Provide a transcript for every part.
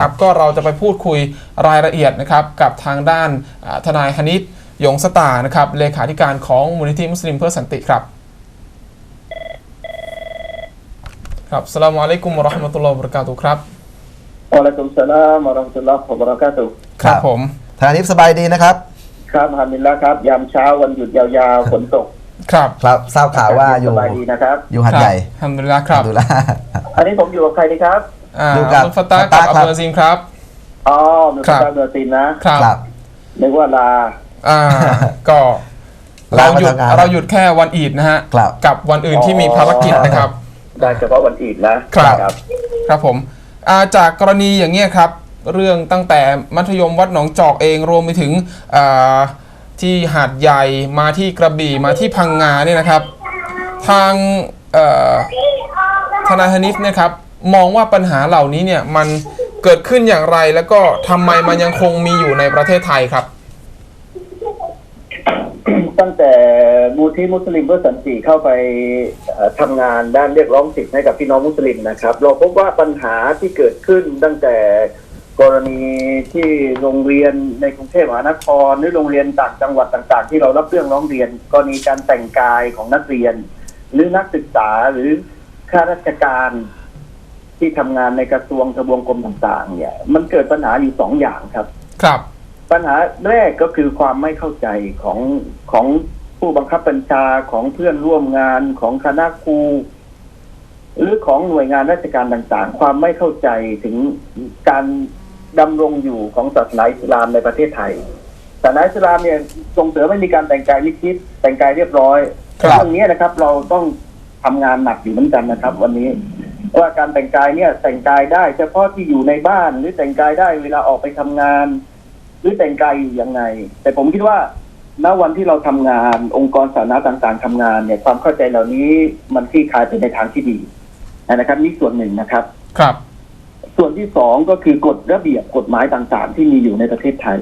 ครับก็เราจะไปพูดคุยรายละเอียดนะครับกับทางด้านอ่าทนายฮนิตยงสตานะครับเลขาธิการของมูลนิธิมุสลิมเพื่อสันติครับ ครับสลามอะลัยกุมวะเราะห์มะตุลลอฮ์วะบะเราะกาตุฮ์ครับวะอะลัยกุมสลามวะเราะห์มะตุลลอฮ์วะบะเราะกาตุฮ์ครับผมทนายนิฟสบายดีนะครับ ครับฮัมดุลิลละครับ ยามเช้าวันหยุดยาวๆฝนตกครับครับทราบข่าวว่าอยู่สบายดีนะครับอยู่หัดใหญ่ทำดุลิลละครับดูแลอันนี้ผมอยู่กับใครดีครับ อ่าอยู่กับอับดุลฟัตตาห์ฟักับตตาห์อับครับดุลอาซิมครับ อ๋อมีครัคุณบตาเบอร์ซินนะ ครับ ครับ นึกว่าลา อ่า ก็ลาเรามาหยุดทำงานเราหยุดแค่วันอีดนะฮะ ครับ กับวันอื่นที่มีภารกิจนะครับ ได้เฉพาะวันอีดนะครับครับ ครับผมอ่าจากกรณีอย่างเงี้ยครับ เรื่องตั้งแต่มัธยมวัดหนองจอกเองรวมไปถึงอ่าที่หาดใหญ่มาที่กระบี่มาที่พังงาเนี่ยนะครับ ทางเอ่อทนายฮนิฟเนะครับ มองว่าปัญหาเหล่านี้เนี่ยมันเกิดขึ้นอย่างไรแล้วก็ทำไมมันยังคงมีอยู่ในประเทศไทยครับ ตั้งแต่มูลที่มุสลิมเพื่อสันติเข้าไปเอ่อทำงานด้านเรียกร้องสิทธิให้กับพี่น้องมุสลิมนะครับ เราพบว่าปัญหาที่เกิดขึ้นตั้งแต่กรณีที่โรงเรียนในกรุงเทพมหานครหรือโรงเรียนต่างจังหวัดต่าง ๆ ที่เรารับเรื่องร้องเรียน กรณีการแต่งกายของนักเรียน หรือนักศึกษาหรือข้าราชการ ที่ทำงานในกระทรวงทบวงกรมต่างๆ เนี่ย มันเกิดปัญหาอยู่สองอย่างครับ ครับ ปัญหาแรกก็คือความไม่เข้าใจของของผู้บังคับบัญชาของเพื่อนร่วมงานของคณะครูหรือของหน่วยงานราชการต่างๆ ความไม่เข้าใจถึงการดำรงอยู่ของศาสนาอิสลามในประเทศไทยศาสนาอิสลามเนี่ยส่งเสริมให้มีการแต่งกายมิดชิดแต่งกายเรียบร้อยครับเรื่องนี้นะครับ เราต้องทำงานหนักอยู่เหมือนกันนะครับ วันนี้ ว่าการแต่งกายเนี่ยแต่งกายได้เฉพาะที่อยู่ในบ้านหรือแต่งกายได้เวลาออกไปทำงาน หรือแต่งกายอยู่ยังไง แต่ผมคิดว่าณวันที่เราทำงาน องค์กรสาธารณะต่างๆทำงานเนี่ยความเข้าใจเหล่านี้มันคลี่คลายไปในทางที่ดีนะครับนี่ส่วนหนึ่งนะครับครับ ส่วนที่สองก็คือกฎระเบียบกฎหมายต่างๆ ที่มีอยู่ในประเทศไทย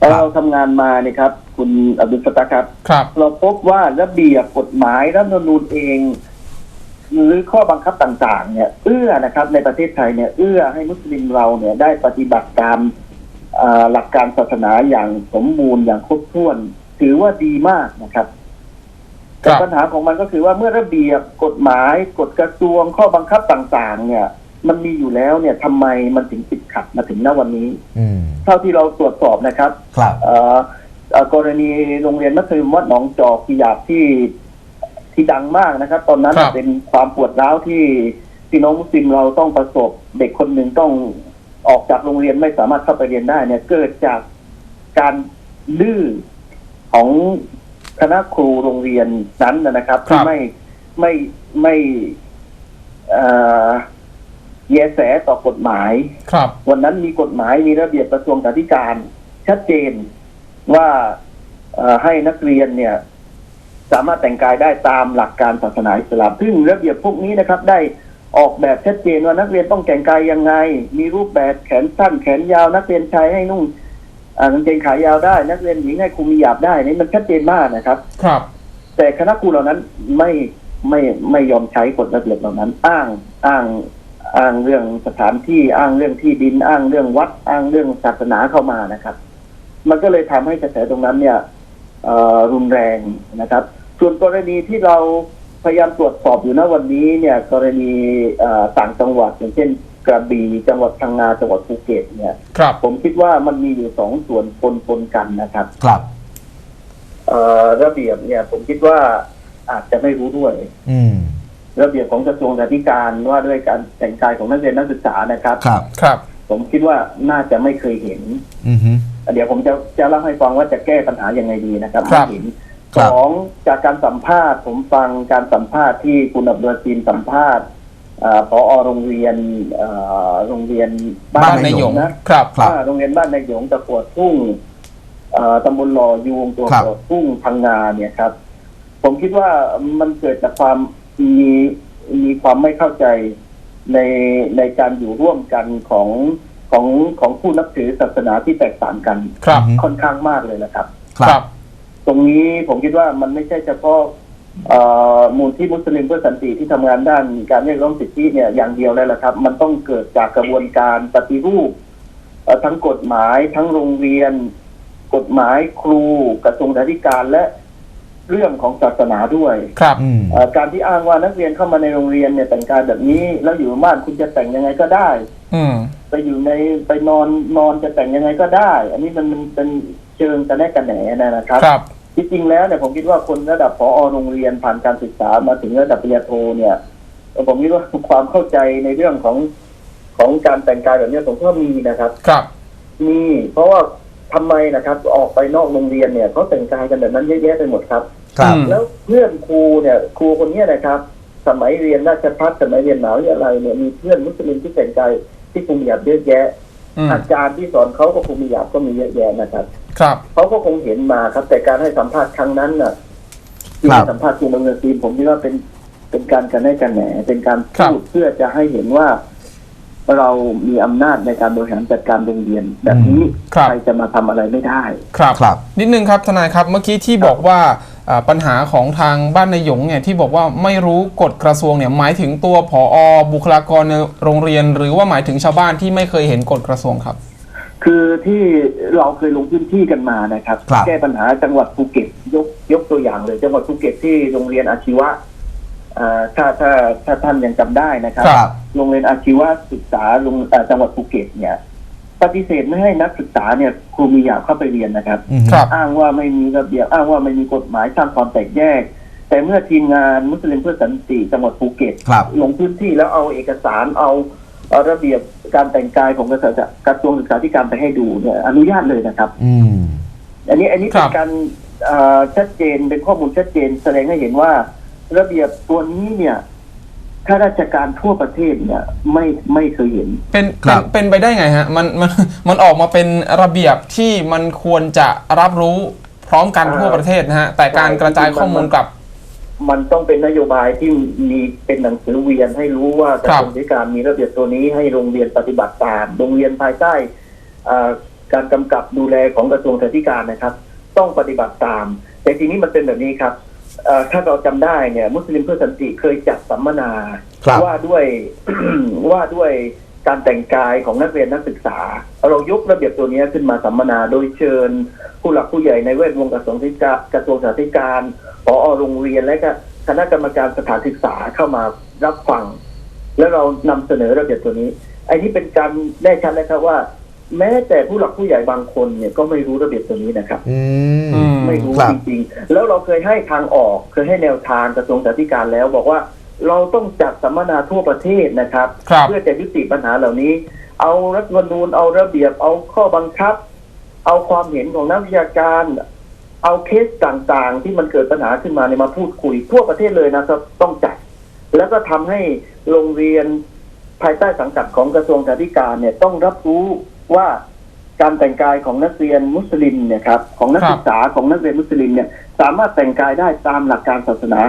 ครับเราทำงานมาเนี่ยครับ คุณอับดุลฟตาครับครับ เราพบว่าระเบียบกฎหมายรัฐธรรมนูญเอง หรือข้อบังคับต่างๆ เนี่ยเอื้อนะครับในประเทศไทยเนี่ยเอื้อให้มุสลิมเราเนี่ยได้ปฏิบัติตามเอ่อหลักการศาสนาอย่างสมบูรณ์อย่างครบถ้วน ถือว่าดีมากนะครับครัแต่บปัญหาของมันก็คือว่าเมื่อระเบียบกฎหมายกฎกระทรวงข้อบังคับต่างๆ เนี่ย มันมีอยู่แล้วเนี่ยทำไมมันถึงติดขัดมาถึงณวันนี้อืมเท่าที่เราตรวจสอบนะครับ ครับเอ่อเอ่อกรณีโรงเรียนมัธยมวัดหนองจอกที่หยาบที่ ที่ดังมากนะครับ ตอนนั้นครับ เป็นความปวดร้าวที่พี่น้องมุสลิมเราต้องประสบเด็กคนหนึ่งต้องออกจากโรงเรียนไม่สามารถเข้าไปเรียนได้ เนี่ยเกิดจากการดื้อของคณะครูโรงเรียนนั้นนะครับครัที่บไม่ไม่ไม่เอ่อแยแสต่อกฎหมาย ครับ วันนั้นมีกฎหมายมีระเบียบกระทรวงสาธารณการชัดเจนว่าเอ่อให้นักเรียนเนี่ย สามารถแต่งกายได้ตามหลักการศาสนาอิสลามซึ่งระเบียบพวกนี้นะครับ ได้ออกแบบชัดเจนว่านักเรียนต้องแต่งกายยังไง มีรูปแบบแขนสั้นแขนยาว นักเรียนชายให้นุ่งอ่ากางเกงขายาวได้ นักเรียนหญิงให้คุมมีหยาบได้นี่มันชัดเจนมากนะครับ ครับ แต่คณะครูเหล่านั้นไม่ไม่ไม่ยอมใช้กฎระเบียบเหล่านั้น อ้างอ้างอ้างเรื่องสถานที่อ้างเรื่องที่ดินอ้างเรื่องวัดอ้างเรื่องศาสนาเข้ามานะครับ มันก็เลยทำให้กระแสตรงนั้นเนี่ยเอ่อ รุนแรงนะครับ ส่วนกรณีที่เราพยายามตรวจสอบอยู่ณวันนี้เนี่ยกรณีเอ่อต่างจังหวัดอย่างเช่นกระบี่จังหวัดพังงาจังหวัดภูเก็ตเนี่ยครับผมคิดว่ามันมีอยู่สองส่วนปนปนกันนะครับ ครับเอ่อระเบียบเนี่ย ผมคิดว่าอาจจะไม่รู้ด้วย อืมระเบียบของกระทรวงสาธการว่าด้วยการแต่งกายของนักเรียนนักศึกษานะครับ ครับ ครับ ผมคิดว่าน่าจะไม่เคยเห็น อือฮึ เดี๋ยวผมจะจะเล่าให้ฟังว่าจะแก้ปัญหายังไงดีนะครับครับไม่เห็นครัสบองจากการสัมภาษณ์ ผมฟังการสัมภาษณ์ที่คุณอับดุลซีนสัมภาษณ์เอ่อผอโรงเรียนเอ่อโรงเรียนบ้านในหยงนะครับครับอ่าโรงเรียนบ้านในหยงตะกัวทุ่งเอ่อตำบลหล่อยูงตัวครับกัวทุ่งพังงาเนี่ยครับ ผมคิดว่ามันเกิดจากความมีมีความไม่เข้าใจในในการอยู่ร่วมกันของ ของของผู้นับถือศาสนาที่แตกต่างกันครับอือฮึค่อนข้างมากเลยนะครับ ครับ ตรงนี้ผมคิดว่ามันไม่ใช่เฉพาะเอ่อมูลที่มุสลิมเพื่อสันติที่ทำงานด้านการเรียกร้องสิทธิเนี่ยอย่างเดียวเลยแหละครับ มันต้องเกิดจากกระบวนการปฏิรูปเอ่อทั้งกฎหมายทั้งโรงเรียน กฎหมายครูกระทรวงสาธการและ เรื่องของศาสนาด้วยครับอืมเอ่อการที่อ้างว่านักเรียนเข้ามาในโรงเรียนเนี่ยแต่งกายแบบนี้ แล้วอยู่บ้านคุณจะแต่งยังไงก็ได้ อืมไปอยู่ในไปนอนนอนจะแต่งยังไงก็ได้ อันนี้มันมันเป็นเชิงกระแนกกระแหนนะครับครับจริงๆแล้วเนี่ยผมคิดว่าคนระดับพอโรงเรียนผ่านการศึกษามาถึงระดับปริญญาโทเนี่ยเอ่อผมคิดว่าความเข้าใจในเรื่องของของการแต่งกายแบบเนี้ยผมก็มีนะครับ ครับมีเพราะว่า ทำไมนะครับ ออกไปนอกโรงเรียนเนี่ยเขาแต่งกายกันแบบนั้นเยอะแยะไปหมดครับ ครับอืมแล้วเพื่อนครูเนี่ยครูคนเนี้ยนะครับ สมัยเรียนราชพัฒสมัยเรียนมหาวิทยาลัยเนี่ยมีเพื่อนมุสลิมที่แต่งกายที่คุมหยาบเยอะแยะอืมอาจารย์ที่สอนเขาก็คุมหยาบก็มีเยอะแยะนะครับ ครับเขาก็คงเห็นมาครับ แต่การให้สัมภาษณ์ครั้งนั้นน่ะที่ครับให้สัมภาษณ์คุณดำเนินทีมผมคิดว่าเป็นเป็นการกันให้กันแหนเป็นการครับพูดเพื่อจะให้เห็นว่า เรามีอำนาจในการบริหารจัดการโรงเรียน แบบนี้ครับ ใครจะมาทำอะไรไม่ได้ ครับครับ นิดนึงครับทนายครับเมื่อกี้ที่บอกว่าอ่าปัญหาของทางบ้านนายหยงเนี่ยที่บอกว่าไม่รู้กฎกระทรวงเนี่ยหมายถึงตัวผอบุคลากรในโรงเรียน หรือว่าหมายถึงชาวบ้านที่ไม่เคยเห็นกฎกระทรวงครับ คือที่เราเคยลงพื้นที่กันมานะครับ ครับ แก้ปัญหาจังหวัดภูเก็ตยกยกตัวอย่างเลย จังหวัดภูเก็ตที่โรงเรียนอาชีวะอ่า ถ้าถ้าถ้าท่านยังจำได้นะครับ ครับ โรงเรียนอาชีวศึกษาโรงเอ่อจังหวัดภูเก็ตเนี่ย ปฏิเสธไม่ให้นักศึกษาเนี่ยครูมีอยากเข้าไปเรียนนะครับ อืม ครับ อ้างว่าไม่มีระเบียบอ้างว่าไม่มีกฎหมายสร้างความแตกแยก แต่เมื่อทีมงานมุสลิมเพื่อสันติจังหวัดภูเก็ตครับ ลงพื้นที่แล้วเอาเอกสารเอาเอาระเบียบการแต่งกายของกระทรวงกระทรวงศึกษาธิการไปให้ดูเนี่ยอนุญาตเลยนะครับ อืม อันนี้อันนี้ครัเป็นบการเอ่อชัดเจนเป็นข้อมูลชัดเจนแสดงให้เห็นว่า ระเบียบตัวนี้เนี่ยข้าราชการทั่วประเทศเนี่ยไม่ไม่เคยเห็น เป็นครัเป็นบเป็นไปได้ไงฮะมันมันมันออกมาเป็นระเบียบที่มันควรจะรับรู้พร้อมกันทั่วประเทศนะฮะ แต่การกระจายข้อมูลกับ มันต้องเป็นนโยบายที่มีเป็นหนังสือเวียนให้รู้ว่ากระทรวงศึกษาธิการมีระเบียบตัวนี้ให้โรงเรียนปฏิบัติตามโรงเรียนภายใต้อ่าการกำกับดูแลของกระทรวงศึกษาธิการนะครับ ต้องปฏิบัติตาม แต่ทีนี้มันเป็นแบบนี้ครับ เอ่อถ้าเราจำได้เนี่ย มุสลิมเพื่อสันติเคยจัดสัมมนาครับ ว่าด้วย ว่าด้วยการแต่งกายของนักเรียนนักศึกษา เรายกระเบียบตัวนี้ขึ้นมาสัมมนาโดยเชิญ ผู้หลักผู้ใหญ่ในแวดวงกระทรวงศึกษากระทรวงศึกษาธิการผอโรงเรียนและก็คณะกรรมการสถานศึกษาเข้ามารับฟัง แล้วเรานำเสนอระเบียบตัวนี้ไอ้นี้เป็นการแน่ชัดนะครับว่า แม้แต่ผู้หลักผู้ใหญ่บางคนเนี่ยก็ไม่รู้ระเบียบตัวนี้นะครับอืมอืม ไม่รู้ครับ จริงๆ แล้วเราเคยให้ทางออกเคยให้แนวทางกระทรวงสาธารณการแล้ว บอกว่าเราต้องจัดสัมมนาทั่วประเทศนะครับ ครับ เพื่อจะยุติปัญหาเหล่านี้ เอารัฐธรรมนูญเอาระเบียบเอาข้อบังคับ เอาความเห็นของนักวิชาการ เอาเคสต่างๆ ที่มันเกิดปัญหาขึ้นมาเนี่ยมาพูดคุย ทั่วประเทศเลยนะครับต้องจัด แล้วก็ทำให้โรงเรียนภายใต้สังกัดของกระทรวงสาธารณการเนี่ยต้องรับรู้ ว่าการแต่งกายของนักเรียนมุสลิมเนี่ยครับของนักครับศึกษาของนักเรียนมุสลิมเนี่ย สามารถแต่งกายได้ตามหลักการศาสนา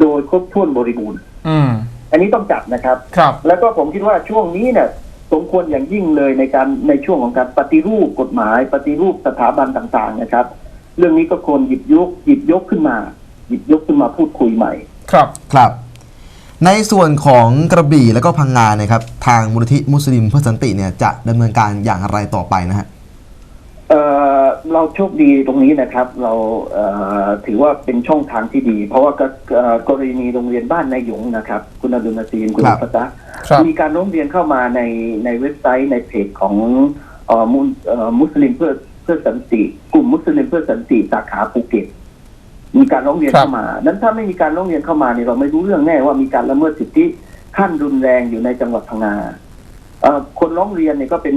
โดยครบถ้วนบริบูรณ์อืมอันนี้ต้องจัดนะครับครับ แล้วก็ผมคิดว่าช่วงนี้เนี่ยสมควรอย่างยิ่งเลยในการในช่วงของการปฏิรูปกฎหมาย ปฏิรูปสถาบันต่างๆนะครับ เรื่องนี้ก็ควรหยิบยกหยิบยกขึ้นมา หยิบยกขึ้นมาพูดคุยใหม่ ครับครับ ในส่วนของกระบี่แล้วก็พังงาเนะครับทางมูลนิธิมุสลิมเพื่อสันติเนี่ยจะดำเนินการอย่างไรต่อไปนะฮะเอ่อเราโชคดีตรงนี้นะครับ เราเอ่อถือว่าเป็นช่องทางที่ดี เพราะว่าก็เอ่อกรณีโรงเรียนบ้านนายหยงนะครับ คุณอดุลนาซีนคุณครับพัตะครับมีการร้องเรียนเข้ามาในในเว็บไซต์ในเพจของเอ่อมุสเอ่อมุสลิมเพื่อเพื่อสันติ กลุ่มมุสลิมเพื่อสันติสาขาภูเก็ต มีการร้องเรียนครับเข้ามา นั้นถ้าไม่มีการร้องเรียนเข้ามาเนี่ยเราไม่รู้เรื่องแน่ว่ามีการละเมิดสิทธิขั้นรุนแรงอยู่ในจังหวัดพังงาเอ่อคนร้องเรียนเนี่ยก็เป็น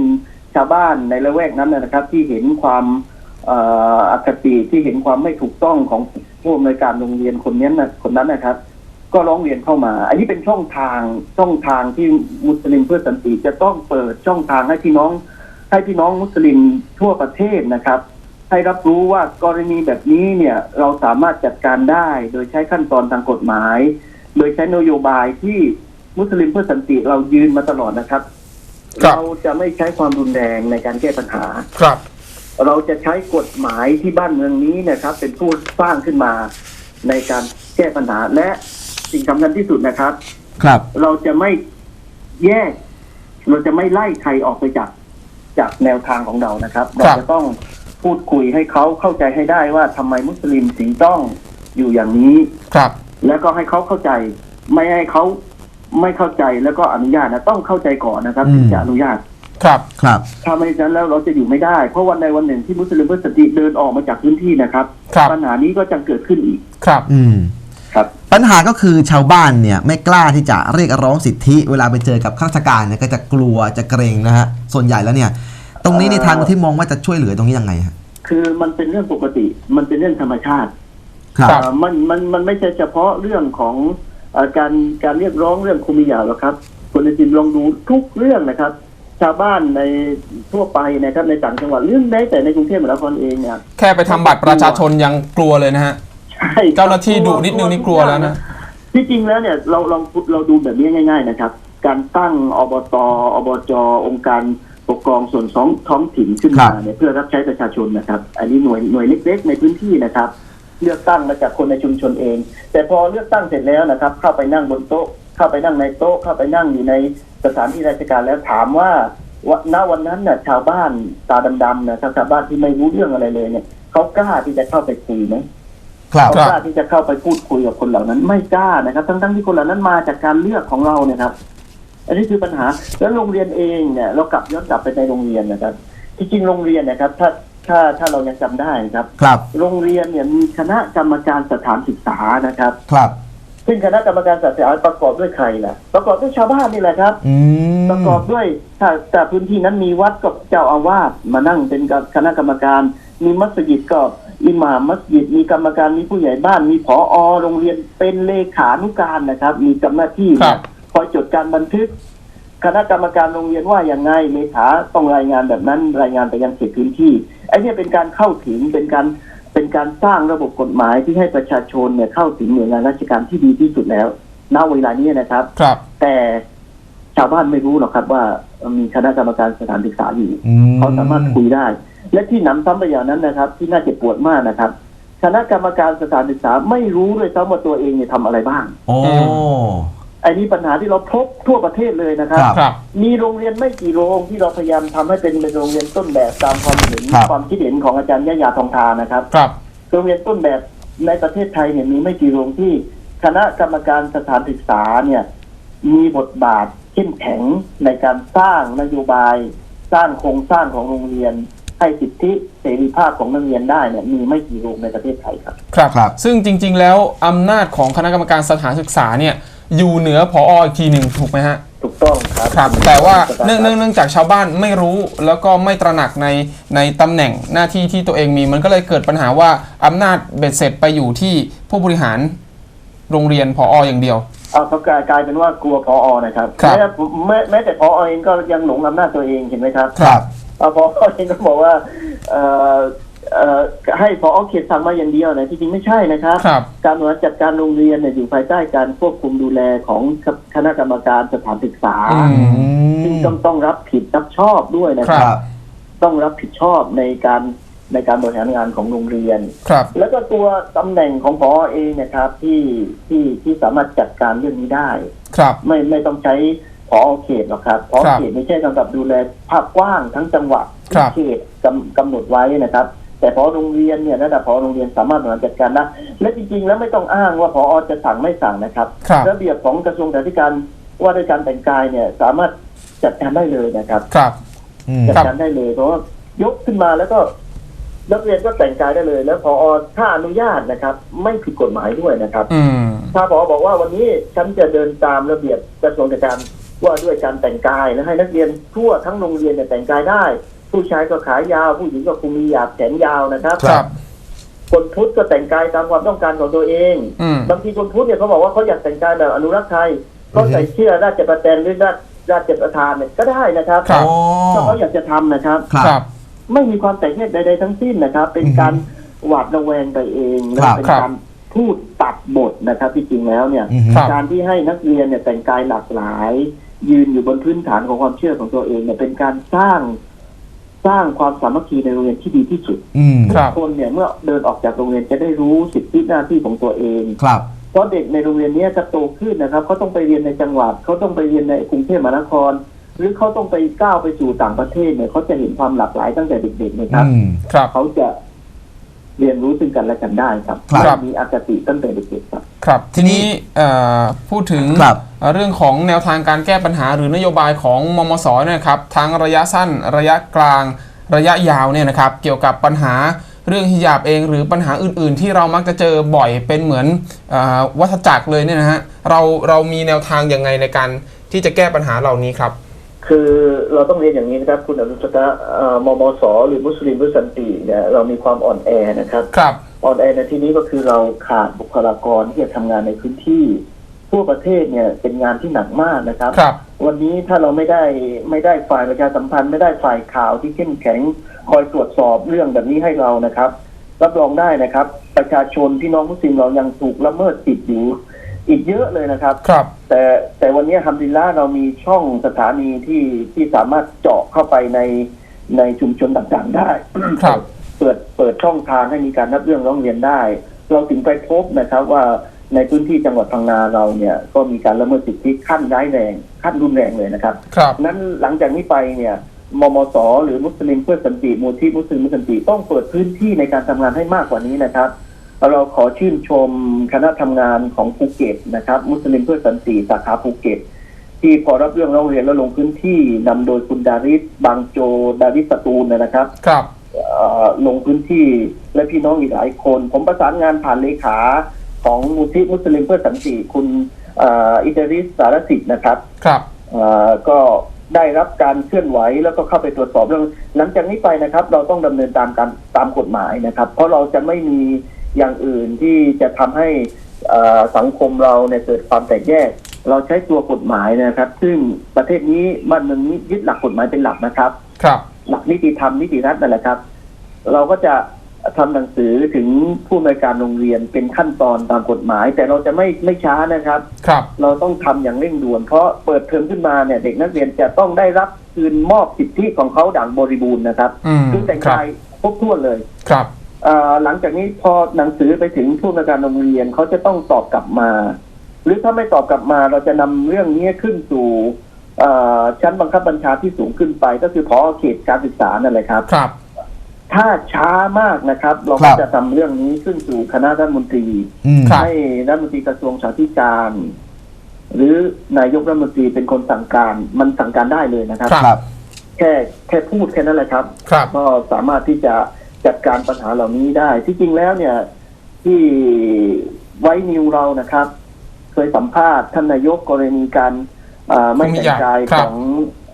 ชาวบ้านในละแวกนั้นนะครับ ที่เห็นความเอ่ออคติที่เห็นความไม่ถูกต้องของผู้อำนวยการโรงเรียนคนนี้นะคนนั้นนะครับ ก็ร้องเรียนเข้ามา อันนี้เป็นช่องทางช่องทางที่มุสลิมเพื่อสันติจะต้องเปิดช่องทางให้พี่น้อง ให้พี่น้องมุสลิมทั่วประเทศนะครับ ให้รับรู้ว่ากรณีแบบนี้เนี่ยเราสามารถจัดการได้ โดยใช้ขั้นตอนทางกฎหมาย โดยใช้นโยบายที่มุสลิมเพื่อสันติเรายืนมาตลอดนะครับครับ เราจะไม่ใช้ความรุนแรงในการแก้ปัญหาครับ เราจะใช้กฎหมายที่บ้านเมืองนี้นะครับ เป็นผู้สร้างขึ้นมาในการแก้ปัญหาและสิ่งสำคัญที่สุดนะครับ ครับ เราจะไม่แยก เราจะไม่ไล่ใครออกไปจากจากแนวทางของเรานะครับ เราจะต้อง พูดคุยให้เขาเข้าใจให้ได้ว่าทำไมมุสลิมถึงต้องอยู่อย่างนี้ ครับ แล้วก็ให้เขาเข้าใจ ไม่ให้เขาไม่เข้าใจแล้วก็อนุญาตนะต้องเข้าใจก่อนนะครับอืม ถึงจะอนุญาตครับ ครับ ถ้าไม่ฉะนั้นแล้วเราจะอยู่ไม่ได้ เพราะวันในวันหนึ่งที่มุสลิมเพื่อสติเดินออกมาจากพื้นที่นะครับครับ ปัญหานี้ก็จะเกิดขึ้นอีกครับ อืม ครับ ปัญหาก็คือชาวบ้านเนี่ยไม่กล้าที่จะเรียกร้องสิทธิ เวลาไปเจอกับข้าราชการเนี่ยก็จะกลัวจะเกรงนะฮะ ส่วนใหญ่แล้วเนี่ย ตรงนี้ในทางที่มองว่าจะช่วยเหลือตรงนี้ยังไงฮะคือมันเป็นเรื่องปกติ มันเป็นเรื่องธรรมชาติครับครับเอ่อมันมันมันไม่ใช่เฉพาะเรื่องของเออการการเรียกร้องเรื่องคุมิยาหรอกครับคนในจินลองดูทุกเรื่องนะครับ ชาวบ้านในทั่วไปนะครับในต่างจังหวัดเรื่องแม้แต่ในกรุงเทพมหานครเองเนี่ยแค่ไปทำบัตรประชาชนยังกลัวเลยนะฮะใช่เจ้าหน้าที่ดุนิดนึงนี่กลัวแล้วนะที่จริงแล้วเนี่ยเราเราเราดูแบบนี้ง่าย ๆ นะครับ การตั้งอบตอบจองค์การ ปกครองส่วนท้องท้องถิ่นขึ้นครัมาบเนี่ยเพื่อรับใช้ประชาชนนะครับ อันนี้หน่วยหน่วยเล็ก ๆ ในพื้นที่นะครับ เลือกตั้งมาจากคนในชุมชนเอง แต่พอเลือกตั้งเสร็จแล้วนะครับ เข้าไปนั่งบนโต๊ะ เข้าไปนั่งในโต๊ะ เข้าไปนั่งอยู่ในสถานที่ราชการแล้วถามว่าว่าณวันนั้นน่ะชาวบ้านตาดำๆนะครับชาวบ้านที่ไม่รู้เรื่องอะไรเลยเนี่ยเขากล้าที่จะเข้าไปคุยไหมครับเขากล้าที่จะเข้าไปพูดคุยกับคนเหล่านั้น ไม่กล้านะครับ ทั้งๆที่คนเหล่านั้นมาจากการเลือกของเราเนี่ยครับ อันนี้คือปัญหาแล้วโรงเรียนเองเนี่ยเรากลับย้อนกลับไปในโรงเรียนนะครับที่จริงโรงเรียนนะครับ ถ้าถ้าถ้าเรายังจำได้นะครับ ครับ โรงเรียนเนี่ยมีคณะกรรมการสถานศึกษานะครับ ครับ ซึ่งคณะกรรมการสถานศึกษาประกอบด้วยใครล่ะ ประกอบด้วยชาวบ้านนี่แหละครับอืมประกอบด้วยถ้าแต่พื้นที่นั้นมีวัดก็เจ้าอาวาสมานั่งเป็นคณะกรรมการ มีมัสยิดก็อิหม่ามมัสยิดมีกรรมการมีผู้ใหญ่บ้าน มีผอโรงเรียนเป็นเลขานุการนะครับ มีกำหน้าที่ครับ คอยจดการบันทึก คณะกรรมการโรงเรียนว่าอย่างไงเลขาต้องรายงานแบบนั้น รายงานไปยังเขตพื้นที่ไอ้เนี่ยเป็นการเข้าถึงเป็นการเป็นการสร้างระบบกฎหมายที่ให้ประชาชนเนี่ยเข้าถึงหน่วยงานราชการที่ดีที่สุดแล้วณเวลานี้นะครับ ครับ แต่ชาวบ้านไม่รู้หรอกครับว่ามีคณะกรรมการสถานศึกษาอยู่อืเขาสามารถคุยได้ และที่หนำซ้ำไปอย่างนั้นนะครับ ที่น่าเจ็บปวดมากนะครับ คณะกรรมการสถานศึกษาไม่รู้ด้วยซ้ำว่าตัวเองเนี่ยทำอะไรบ้างโอ้ ไอ้นี้ปัญหาที่เราพบทั่วประเทศเลยนะครับครับ ครับ มีโรงเรียนไม่กี่โรงที่เราพยายามทำให้เป็นโรงเรียนต้นแบบตามความเห็นครับ ความคิดเห็นของอาจารย์ยะยาทองทานะครับ ครับ โรงเรียนต้นแบบในประเทศไทยเนี่ยมีไม่กี่โรงที่คณะกรรมการสถานศึกษาเนี่ยมีบทบาทเข้มแข็งในการสร้างนโยบาย สร้างโครงสร้างของโรงเรียน ให้สิทธิเสรีภาพของนักเรียนได้เนี่ยมีไม่กี่โรงในประเทศไทยครับ ครับครับซึ่งจริงๆ แล้วอำนาจของคณะกรรมการสถานศึกษาเนี่ย อยู่เหนือผออีกทีหนึ่งถูกไหมฮะ ถูกต้องครับครับ แต่ว่าเนื่องเนื่องเนื่องจากชาวบ้านไม่รู้แล้วก็ไม่ตระหนักในในตำแหน่งหน้าที่ที่ตัวเองมีมันก็เลยเกิดปัญหาว่าอำนาจเบ็ดเสร็จไปอยู่ที่ผู้บริหารโรงเรียนผออย่างเดียวเอาเขากลายกลายเป็นว่ากลัวพอนะครับครับแม้แม้แม้แต่พอเองก็ยังหลงอำนาจตัวเองเห็นไหมครับครับเอาพอเองก็บอกว่าเอ่อ เอ่อให้พอเขตสั่งมาอย่างเดียวนะที่จริงไม่ใช่นะครับ ครับ การบริหารจัดการโรงเรียนเนี่ยอยู่ภายใต้การควบคุมดูแลของคณะกรรมการสถานศึกษา อืซึ่งต้องต้องรับผิดรับชอบด้วยนะคครัรับครับต้องรับผิดชอบในการในการบริหารงานของโรงเรียน ครับ แล้วก็ตัวตำแหน่งของพอเองนะครับที่ที่ที่สามารถจัดการเรื่องนี้ได้ ครับ ไม่ไม่ต้องใช้พอเขตหรอกครับพอครับเขตไม่ใช่กำกับดูแลภาพกว้างทั้งจังหวัดครัที่บเขตกำกำหนดไว้นะครับ แต่พอโรงเรียนเนี่ยระดับพอโรงเรียนสามารถบริหารจัดการได้และจริงๆ แล้วไม่ต้องอ้างว่าพอจะสั่งไม่สั่งนะครับครับระเบียบของกระทรวงสาธารณว่าด้วยการแต่งกายเนี่ยสามารถจัดการได้เลยนะครับ ครับอืมจัดครับการได้เลยเพราะว่ายกขึ้นมาแล้วก็นักเรียนก็แต่งกายได้เลย แล้วพอถ้าอนุญาตนะครับ ไม่ผิดกฎหมายด้วยนะครับอืมถ้าพอบอกว่าวันนี้ฉันจะเดินตามระเบียบกระทรวงการว่าด้วยการแต่งกายและให้นักเรียนทั่วทั้งโรงเรียนเนี่ยแต่งกายได้ ผู้ชายก็ขายาว ผู้หญิงก็คุมมีหยาบแขนยาวนะครับครับ คนพุทธก็แต่งกายตามความต้องการของตัวเองอืม บางทีคนพุทธเนี่ยเขาบอกว่าเขาอยากแต่งกายแบบอนุรักษ์ไทยเขาใส่เสื้อราชประแตนหรือราชราชประธานเนี่ยก็ได้นะครับครับ โอ้ถ้าเขาอยากจะทำนะครับ ครับครับไม่มีความแตกแยกใดๆทั้งสิ้นนะครับ เป็นการหวาดระแวงไปเองและครับเป็นครับการพูดตัดบทนะครับที่จริงแล้วเนี่ย อืมครับ การที่ให้นักเรียนเนี่ยแต่งกายหลากหลาย ยืนอยู่บนพื้นฐานของความเชื่อของตัวเองเนี่ยเป็นการสร้าง สร้างความสามัคคีในโรงเรียนที่ดีที่สุดอืมครับทุกคนเนี่ยเมื่อเดินออกจากโรงเรียนจะได้รู้สิทธิหน้าที่ของตัวเอง ครับ เพราะเด็กในโรงเรียนเนี้ยจะโตขึ้นนะครับเขาต้องไปเรียนในจังหวัดเขาต้องไปเรียนในกรุงเทพมหานคร หรือเขาต้องไปก้าวไปสู่ต่างประเทศเนี่ยเขาจะเห็นความหลากหลายตั้งแต่เด็กๆนะครับ อืม ครับ เขาจะเรียนรู้ซึ่งกันและกันได้ครับครับมีอคติตั้งแต่เด็กๆครับ ครับ ทีนี้เอ่อพูดถึง ครับ เอ่อเรื่องของแนวทางการแก้ปัญหาหรือนโยบายของมมสเนี่ยนะครับทั้งระยะสั้นระยะกลางระยะยาวเนี่ยนะครับเกี่ยวกับปัญหาเรื่องฮิญาบเองหรือปัญหาอื่น ๆ ที่เรามักจะเจอบ่อยเป็นเหมือนเออวัฏจักรเลยเนี่ยนะฮะเราเรามีแนวทางยังไงในการที่จะแก้ปัญหาเหล่านี้ครับ คือเราต้องเรียนอย่างนี้นะครับ คุณอนุสตะเอ่อมมสหรือมุสลิมเพื่อสันติเนี่ยเรามีความอ่อนแอนะครับครับอ่อนแอในที่นี้ก็คือเราขาดบุคลากรที่จะทำงานในพื้นที่ ทั่วประเทศเนี่ยเป็นงานที่หนักมากนะครับ ครับวันนี้ถ้าเราไม่ได้ไม่ได้ฝ่ายประชาสัมพันธ์ไม่ได้ฝ่ายข่าวที่เข้มแข็งคอยตรวจสอบเรื่องแบบนี้ให้เรานะครับ รับรองได้นะครับ ประชาชนพี่น้องมุสลิมเรายังถูกละเมิดสิทธิ์อยู่อีกเยอะเลยนะครับ ครับแต่แต่วันนี้ฮัมดุลิลละเรามีช่องสถานีที่ที่สามารถเจาะเข้าไปในในชุมชนต่างๆได้ ครับ เปิดเปิดช่องทางให้มีการรับเรื่องร้องเรียนได้ เราถึงไปพบนะครับว่า ในพื้นที่จังหวัดพังงาเราเนี่ยก็มีการละเมิดสิทธิขั้นร้ายแรงขั้นรุนแรงเลยนะครับครับ นั้นหลังจากนี้ไปเนี่ยมมสหรือมุสลิมเพื่อสันติมูลที่มุสลิมเพื่อสันติต้องเปิดพื้นที่ในการทำงานให้มากกว่านี้นะครับ เราขอชื่นชมคณะทำงานของภูเก็ตนะครับ มุสลิมเพื่อสันติสาขาภูเก็ต ที่พอรับเรื่องร้องเรียนแล้วลงพื้นที่นำโดยคุณดาริสบางโจดาริสสตูลนะครับครับเอ่อลงพื้นที่และพี่น้องอีกหลายคน ผมประสานงานผ่านเลขา ของมูลที่มุสลิมเพื่อสันติคุณเอ่ออิตาริสสารสิทธิ์นะครับ ครับเอ่อก็ได้รับการเคลื่อนไหวแล้วก็เข้าไปตรวจสอบเรื่องหลังจากนี้ไปนะครับ เราต้องดำเนินตามการตามกฎหมายนะครับ เพราะเราจะไม่มีอย่างอื่นที่จะทำให้เอ่อสังคมเราเนี่ยเกิดความแตกแยก เราใช้ตัวกฎหมายนะครับ ซึ่งประเทศนี้บ้านเมืองนี้ยึดหลักกฎหมายเป็นหลักนะครับ ครับ หลักนิติธรรมนิติรัฐนั่นแหละครับ เราก็จะ ทำหนังสือถึงผู้อำนวยการโรงเรียนเป็นขั้นตอนตามกฎหมาย แต่เราจะไม่ไม่ช้านะครับ ครับ เราต้องทำอย่างเร่งด่วน เพราะเปิดเทอมขึ้นมาเนี่ย เด็กนักเรียนจะต้องได้รับคืนมอบสิทธิของเขาดังบริบูรณ์นะครับอืมคือแต่งครับกายครบถ้วนเลยครับเอ่อหลังจากนี้พอหนังสือไปถึงผู้อำนวยการโรงเรียนเขาจะต้องตอบกลับมา หรือถ้าไม่ตอบกลับมาเราจะนำเรื่องนี้ขึ้นสู่เอ่อชั้นบังคับบัญชาที่สูงขึ้นไปก็คือพอเขตการศึกษานั่นแหละครับครับ ถ้าช้ามากนะครับ เราครัก็บจะทำเรื่องนี้ขึ้นสู่คณะรัฐมนตรี อืม ครับ ให้รัฐมนตรีกระทรวงสาธารณการ หรือนายกรัฐมนตรีเป็นคนสั่งการ มันสั่งการได้เลยนะครับครับ ครับ แค่แค่พูดแค่นั้นแหละครับ ครับ ก็สามารถที่จะจัดการปัญหาเหล่านี้ได้ ที่จริงแล้วเนี่ย ที่ไว้นิวเรานะครับ เคยสัมภาษณ์ท่านนายกกรณีการอ่าไม่แต่งกายครัขบอง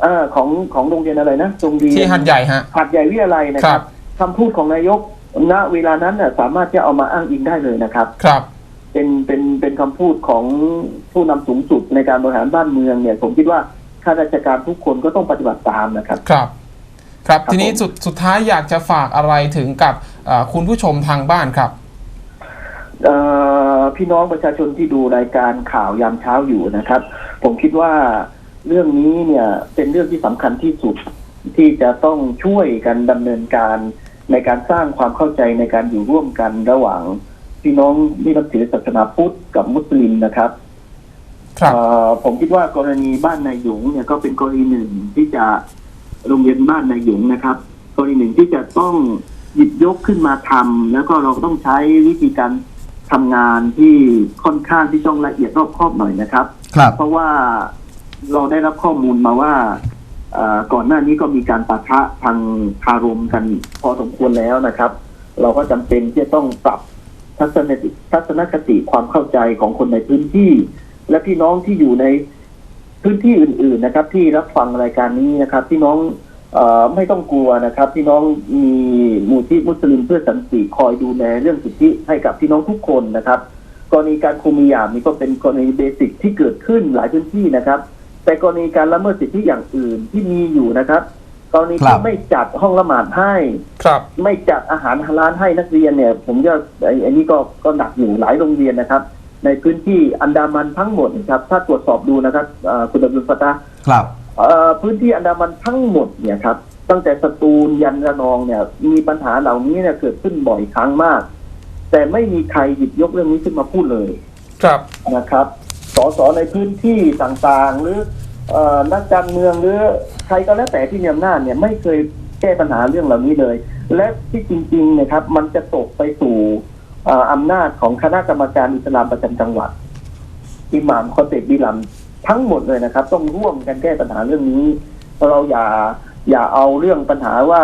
อาของของโรงเรียนอะไรนะโรงเรียนที่หัดใหญ่ฮะ หัดใหญ่วิทยาลัยนะคครัรับ บ คำพูดของนายกณเวลานั้นน่ะสามารถจะเอามาอ้างอิงได้เลยนะครับ ครับ เป็นเป็นเป็นคำพูดของผู้นำสูงสุดในการบริหารบ้านเมืองเนี่ย ผมคิดว่าข้าราชการทุกคนก็ต้องปฏิบัติตามนะครับ ครับ ครับครับทีนี้ผมสุดสุดท้ายอยากจะฝากอะไรถึงกับเอ่อคุณผู้ชมทางบ้านครับเอ่อพี่น้องประชาชนที่ดูรายการข่าวยามเช้าอยู่นะครับ ผมคิดว่าเรื่องนี้เนี่ยเป็นเรื่องที่สำคัญที่สุดที่จะต้องช่วยกันดำเนินการ ในการสร้างความเข้าใจในการอยู่ร่วมกันระหว่างพี่น้องที่นับถือศาสนาพุทธกับมุสลิมนะครับครับเอ่อผมคิดว่ากรณีบ้านนายหยงเนี่ยก็เป็นกรณีหนึ่งที่จะโรงเรียนบ้านนายหยงนะครับ กรณีหนึ่งที่จะต้องหยิบยกขึ้นมาทำแล้วก็เราต้องใช้วิธีการทำงานที่ค่อนข้างที่ต้องละเอียดรอบคอบหน่อยนะครับ ครับ เพราะว่าเราได้รับข้อมูลมาว่าเอ่อ ก่อนหน้านี้ก็มีการปะทะทางคารมกันพอสมควรแล้วนะครับ เราก็จำเป็นที่จะต้องปรับทัศนคติทัศนคติความเข้าใจของคนในพื้นที่ และพี่น้องที่อยู่ในพื้นที่อื่น ๆนะครับ ที่รับฟังรายการนี้นะครับ พี่น้องอไม่ต้องกลัวนะครับ พี่น้องมีมูลที่มุสลิมเพื่อสันติคอยดูแลเรื่องสิทธิให้กับพี่น้องทุกคนนะครับ กรณีการคุมียามนี่ก็เป็นกรณีเบสิกที่เกิดขึ้นหลายพื้นที่นะครับ แต่กรณีการละเมิดสิทธิอย่างอื่นที่มีอยู่นะครับกรณีครัที่บไม่จัดห้องละหมาดให้ครับ ไม่จัดอาหารฮาลาลให้นักเรียนเนี่ย ผมจะไอ้ไอ้นี่ก็ก็หนักอยู่หลายโรงเรียนนะครับ ในพื้นที่อันดามันทั้งหมดนะครับ ถ้าตรวจสอบดูนะครับเอ่อคุณดำรุนฟตาครับเอ่อพื้นที่อันดามันทั้งหมดเนี่ยครับตั้งแต่สตูลยันระนองเนี่ย มีปัญหาเหล่านี้เนี่ยเกิดขึ้นบ่อยครั้งมาก แต่ไม่มีใครหยิบยกเรื่องนี้ขึ้นมาพูดเลย ครับนะครับ สสในพื้นที่ต่างๆ หรือเอ่อนักการเมืองหรือใครก็แล้วแต่ที่มีอำนาจเนี่ยไม่เคยแก้ปัญหาเรื่องเหล่านี้เลย และที่จริงๆเนะครับ มันจะตกไปสู่เอ่ออำนาจของคณะกรรมการอิสลามประจำจังหวัดอิหม่ามคอเตบบิลัมทั้งหมดเลยนะครับ ต้องร่วมกันแก้ปัญหาเรื่องนี้ เราอย่าอย่าเอาเรื่องปัญหาว่า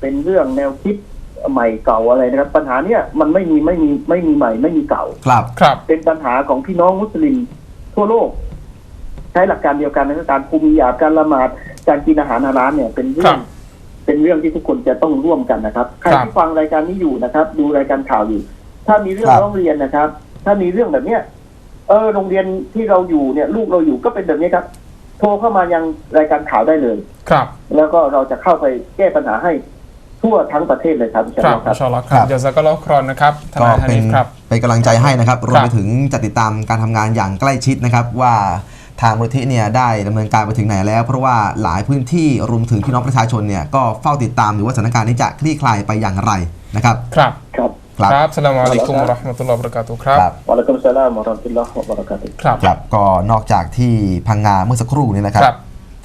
เป็นเรื่องแนวคิดใหม่เก่าอะไรนะครับ ปัญหาเนี้ยมันไม่มีไม่มีไม่มีใหม่ไม่มีเก่าครับครับ เป็นปัญหาของพี่น้องมุสลิม ทั่วโลก ใช้หลักการเดียวกันในการคุมยาบการละหมาดการกินอาหารฮาลาลเนี่ยเป็นเรื่องเป็นเรื่องที่ทุกคนจะต้องร่วมกันนะครับใครครับที่ฟังรายการนี้อยู่นะครับ ดูรายการข่าวอยู่ ถ้ามีเรื่องครับร้องเรียนนะครับ ถ้ามีเรื่องแบบเนี้ยเออโรงเรียนที่เราอยู่เนี่ย ลูกเราอยู่ก็เป็นแบบนี้ครับ โทรเข้ามายังรายการข่าวได้เลย ครับ แล้วก็เราจะเข้าไปแก้ปัญหาให้ ทั่วทั้งประเทศเลยครับครับครัอินชาอัลลอฮ์คครัรับบ เดี๋ยวซักก็ลอครอนนะครับทก็นายฮาเป็นินฟครับ เป็นกำลังใจให้นะครับรวมคไปรับถึงจะติดตามการทำงานอย่างใกล้ชิดนะครับว่าทางมูลที่เนี่ยได้ดำเนินการไปถึงไหนแล้ว เพราะว่าหลายพื้นที่รวมถึงพี่น้องประชาชนเนี่ยก็เฝ้าติดตามอยู่ว่าสถานการณ์นี้จะคลี่คลายไปอย่างไรนะครับ ครับ ครับครับครับสลามอะลัยกุมวะเราะห์มะตุลลอฮ์วะบะเราะกาตุฮ์ครับ ครับ วะอะลัยกุมสสลามวะเราะห์มะตุลลอฮ์วะบะเราะกาตุฮ์ ครับ ครับก็นอกจากที่พังงาเมื่อสักครู่นี้นะครับ ครับ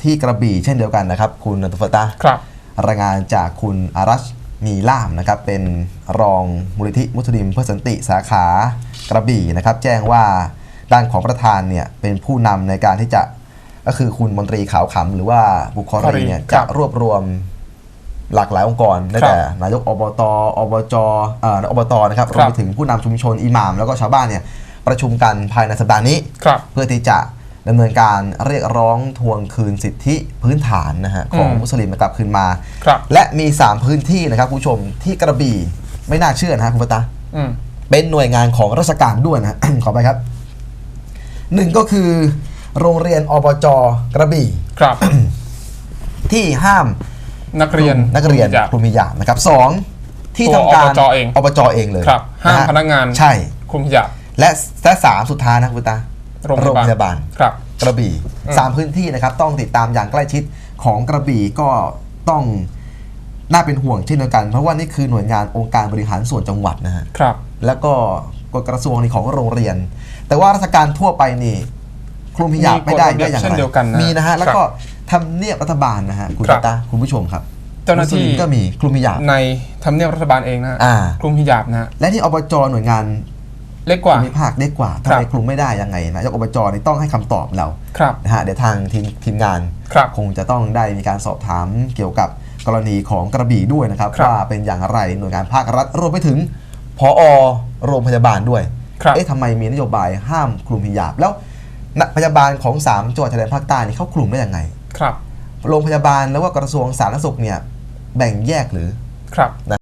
ที่กระบี่เช่นเดียวกันนะครับ คุณนันตุฟตาครับ รายงานจากคุณอารัชมีล่ามนะครับเป็นรองมูลนิธิมุสลิมเพื่อสันติสาขากระบี่นะครับ แจ้งว่าด้านของประธานเนี่ยเป็นผู้นำในการที่จะก็คือคุณมนตรีขาวขำหรือว่าบุคคลีเนี่ยครัจะบรวบรวมหลากหลายองค์กรได้ครับแต่นายกอบตอบจเอ่ออบตนะครับครรัวบมไปถึงผู้นำชุมชนอิหม่าม แล้วก็ชาวบ้านเนี่ยประชุมกันภายในสัปดาห์นี้ครับเพื่อที่จะ ดำเนินการเรียกร้องทวงคืนสิทธิพื้นฐานนะฮะของอืมมุสลิมกลับคืนมาครับและมี 3 พื้นที่นะครับคุณผู้ชมที่กระบี่ไม่น่าเชื่อนะฮะคุณปตาอืมเป็นหน่วยงานของราชการด้วยนะ ขอไปครับหนึ่งก็คือ โรงเรียนอบจกระบี่ครับ ที่ห้ามนักเรียนนักเรียนจากคลุมฮิญาบนะครับสองที่ตัวทำการอบจเองอบจเองเลยครับห้ามะฮะพนักงานใช่คุมฮิญาบและและสามสุดท้ายนะคุณปตา โรงพยาบาลครับกระบี่อืมสามพื้นที่นะครับต้องติดตามอย่างใกล้ชิดของกระบี่ก็ต้องน่าเป็นห่วงเช่นเดียวกัน เพราะว่านี่คือหน่วยงานองค์การบริหารส่วนจังหวัดนะฮะครับ แล้วก็กฎกระทรวงนี่ของโรงเรียน แต่ว่าราชการทั่วไปนี่คลุมพิยาบไม่ได้มีกฎระเบียบได้อย่างเช่ไรนเดียวกันนะมีนะฮะแล้วครับก็ทำเนียบรัฐบาลนะฮะคุณครับตาคุณผู้ชมครับเจ้าหน้าที่มุสลิมก็มีคลุมพิยาบในทำเนียบรัฐบาลเองนะฮะอ่าคลุมฮิญาบนะฮะและที่อบจหน่วยงาน เล็กกว่าภูมิภาคเล็กกว่าทำครับไมคลุมไม่ได้ยังไงนายกอบจนี่ต้องให้คำตอบเราครับนะฮะเดี๋ยวทางทีมทีมงานครับคงจะต้องได้มีการสอบถามเกี่ยวกับกรณีของกระบี่ด้วยนะครับครับว่าเป็นอย่างไรหน่วยงานภาครัฐรวมไปถึงพอโรงพยาบาลด้วยครับเอ๊ะทำไมมีนโยบายห้ามคลุมฮิญาบแล้วนักพยาบาลของ3จังหวัดชายแดนภาคใต้นี่เขาคลุมได้ยังไงครับโรงพยาบาลแล้วว่ากระทรวงสาธารณสุขเนี่ยแบ่งแยกหรือครับ